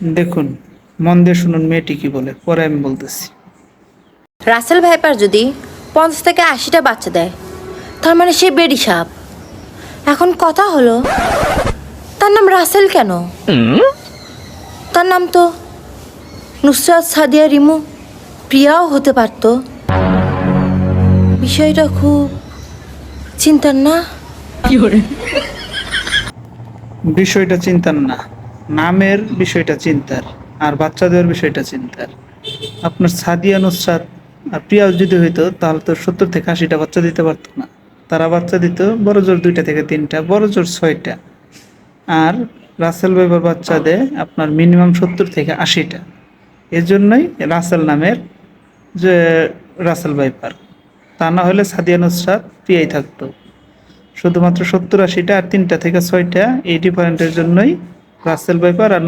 দেখুন মন দিয়ে শুনুন মেয়েটি কি বলে পরে আমি বলতেছি। রাসেল ভাইপার যদি পঞ্চাশ থেকে আশিটা বাচ্চা দেয় তার মানে সে বেডি সাপ। এখন কথা হলো তার নাম রাসেল কেন? তার নাম তো নুসরাত সাদিয়া রিমু প্রিয়াও হতে পারতো। বিষয়টা খুব চিন্তার না? বিষয়টা চিন্তার না। নামের বিষয়টা চিন্তার আর বাচ্চাদের বিষয়টা চিন্তার। আপনার সাদিয়া নুসরাত আর প্রিয়া যদি হইতো, তাহলে তো সত্তর থেকে আশিটা বাচ্চা দিতে পারতো না। তারা বাচ্চা দিত বড় জোর দুইটা থেকে তিনটা, বড় জোর ছয়টা। আর রাসেল ভাইবার বাচ্চা দেয় আপনার মিনিমাম সত্তর থেকে আশিটা। এর জন্যই রাসেল নামের যে রাসেল বাইপার তা না হলে সাদিয়া নুসরাত প্রিয়াই থাকতো। শুধুমাত্র সত্তর, আশিটা আর তিনটা থেকে ছয়টা, এই ডিফারেন্টের জন্যই রাসেল ভাইপার আর